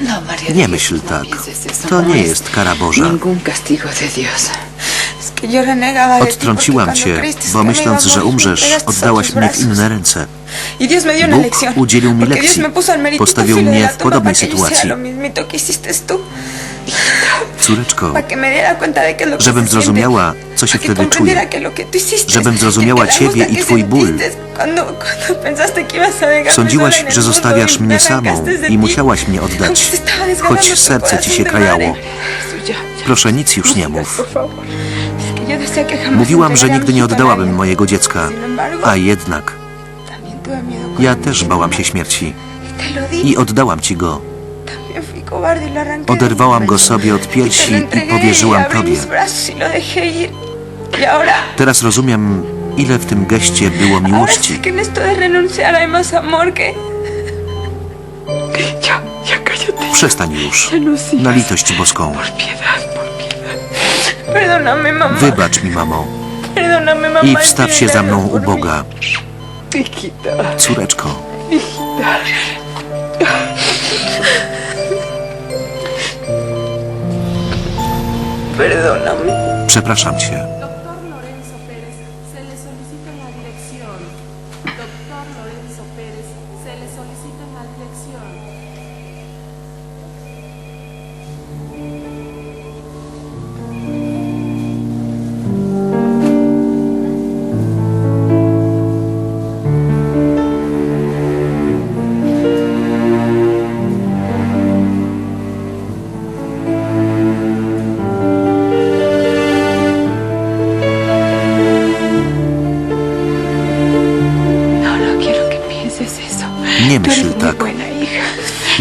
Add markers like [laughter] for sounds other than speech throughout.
No. Nie myśl tak. To nie jest kara Boża. Odtrąciłam cię, bo myśląc, że umrzesz, oddałaś mnie w inne ręce. Y Bóg udzielił mi lekcji. Postawił mnie w podobnej sytuacji. Córeczko, żebym zrozumiała, co się wtedy czuje. Żebym zrozumiała ciebie i twój ból. Sądziłaś, el że zostawiasz y mnie samą i musiałaś mnie oddać, choć serce ci się krajało. Proszę, nic już nie mów. Mówiłam, że nigdy nie oddałabym mojego dziecka, a jednak ja też bałam się śmierci Y i oddałam ci go. Oderwałam go sobie od piersi i powierzyłam tobie. Teraz rozumiem, ile w tym geście było miłości. Przestań już. Na litość boską. Wybacz mi, mamo. I wstaw się za mną u. Boga. Córeczko, przepraszam cię.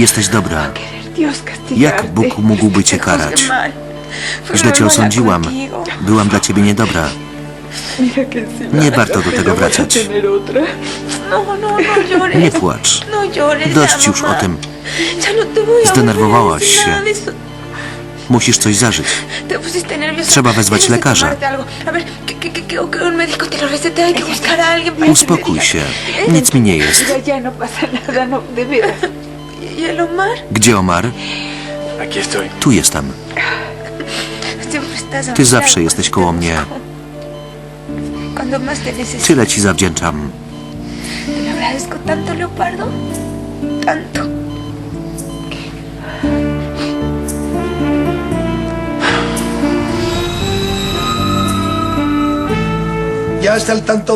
Jesteś dobra. Jak Bóg mógłby cię karać? Źle cię osądziłam. Byłam dla ciebie niedobra. Nie warto do tego wracać. Nie płacz. Dość już o tym. Zdenerwowałaś się. Musisz coś zażyć. Trzeba wezwać lekarza. Uspokój się. Nic mi nie jest. ¿Y el Omar? Gdzie Omar? Aquí estoy. Tu jestem. Ty zawsze jesteś koło mnie. Tyle ci zawdzięczam. Te lo agradezco tanto, Leopardo. Tanto.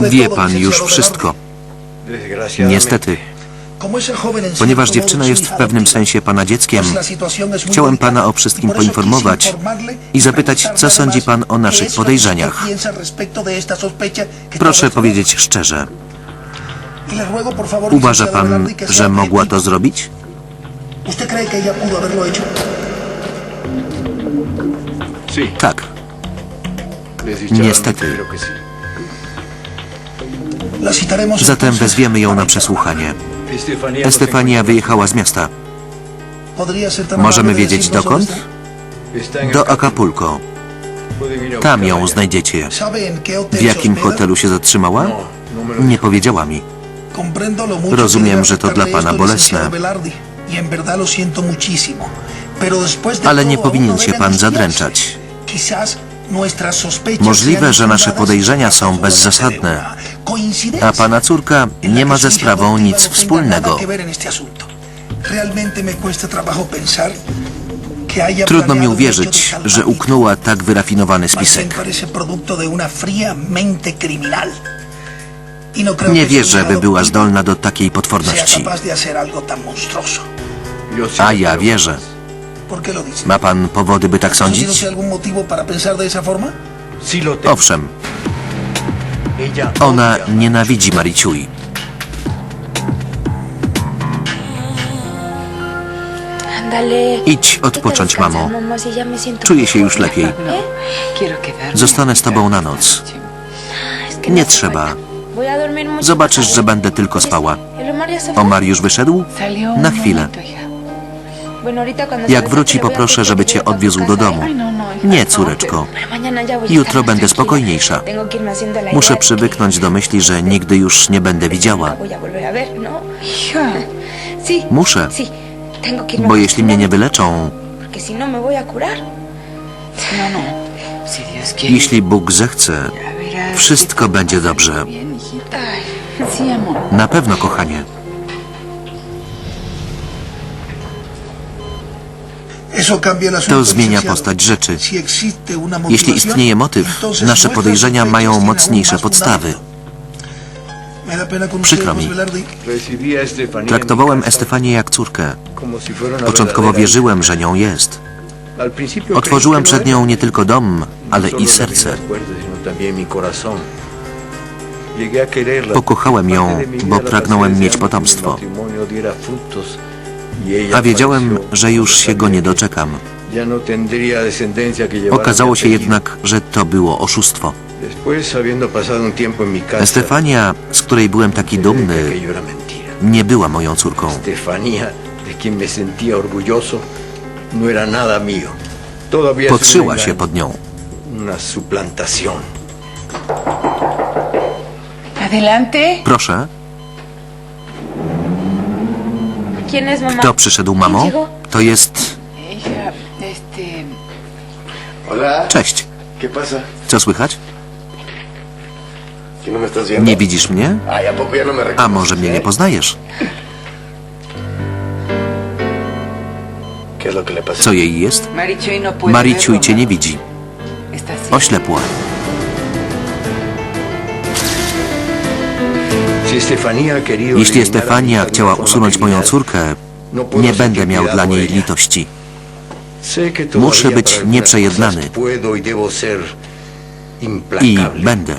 Wie pan już wszystko. Niestety. Ponieważ dziewczyna jest w pewnym sensie pana dzieckiem, chciałem pana o y wszystkim quise poinformować i zapytać, co sądzi pan o naszych podejrzeniach. Proszę powiedzieć szczerze. Y Uważa pan, sea że mogła to zrobić? Tak. Niestety. Zatem wezwiemy ją na przesłuchanie. Estefania wyjechała z miasta. ¿Podría ser tan Możemy wiedzieć dokąd? Do. Acapulco. Tam ją znajdziecie. W jakim hotelu się zatrzymała? Nie powiedziała mi. Rozumiem, że to dla pana bolesne. Ale nie powinien się pan zadręczać. Możliwe, że nasze podejrzenia są bezzasadne. A pana córka nie ma ze sprawą nic wspólnego. Trudno mi uwierzyć, że uknęła tak wyrafinowany spisek. Y no Nie wierzę, by była zdolna do takiej potworności. A ja wierzę. Ma pan powody, by tak sądzić? Owszem, ona nienawidzi Mariciui. Idź odpocząć, mamo. Czuję się już lepiej. ¿Eh? Zostanę z tobą na noc. Que no Nie trzeba. Zobaczysz, że będę tylko spała. Omar już wyszedł? Na chwilę. Jak wróci, poproszę, żeby cię odwiózł do domu. no, no, Nie, no, córeczko. Jutro będę spokojniejsza. Muszę przywyknąć do myśli, że nigdy już nie będę widziała. [laughs] Muszę. Bo jeśli mnie nie wyleczą, jeśli Bóg zechce, wszystko będzie dobrze. na pewno, kochanie. To zmienia postać rzeczy. Jeśli istnieje motyw, nasze podejrzenia mają mocniejsze podstawy. Przykro mi. Traktowałem Estefanię jak córkę. Początkowo wierzyłem, że nią jest. Otworzyłem przed nią nie tylko dom, No ale i serce. Pokochałem ją, bo pragnąłem mieć potomstwo. A wiedziałem, że już się go nie doczekam. No Okazało się jednak, że to było oszustwo. Estefania, z której byłem taki dumny, nie była moją córką. No Podszyła się pod nią. Proszę, kto przyszedł, mamo? To jest... Cześć. Co słychać? ¿Que no? Nie widzisz mnie? ¿a no może mnie nie poznajesz? Co jej jest? No. Mariciuj verlo, cię nie widzi. Oślepła. Jeśli eliminar a mi Estefania hija de chciała usunąć moją córkę, no nie będę miał dla niej litości. Muszę być nieprzejednany. I będę.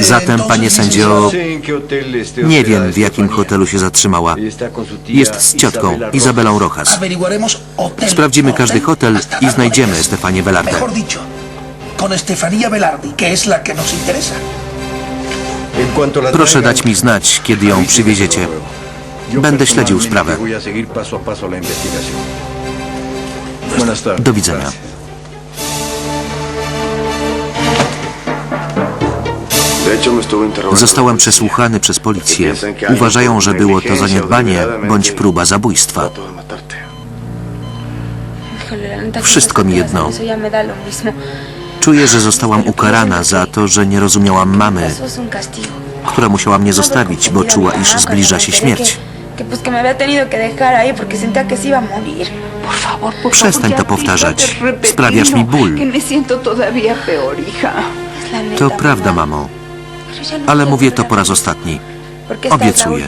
Zatem, panie sędzio, esté nie wiem w jakim hotelu się zatrzymała. Jest z ciotką Izabelą Rojas. Sprawdzimy każdy hotel i znajdziemy. Estefanię Velarde. Con Estefanía Velarde, que es la que nos interesa. Proszę dać mi znać, kiedy ją przywieziecie. Będę śledził sprawę. Do widzenia. Zostałem przesłuchany przez policję. Uważają, że było to zaniedbanie bądź próba zabójstwa. Wszystko mi jedno. Czuję, że zostałam ukarana za to, że nie rozumiałam mamy, która musiała mnie zostawić, bo czuła, iż zbliża się śmierć. Przestań to powtarzać. Sprawiasz mi ból. To prawda, mamo. Ale mówię to po raz ostatni. Obiecuję.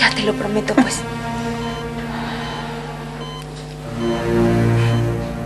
Ya te lo prometo, pues. [laughs]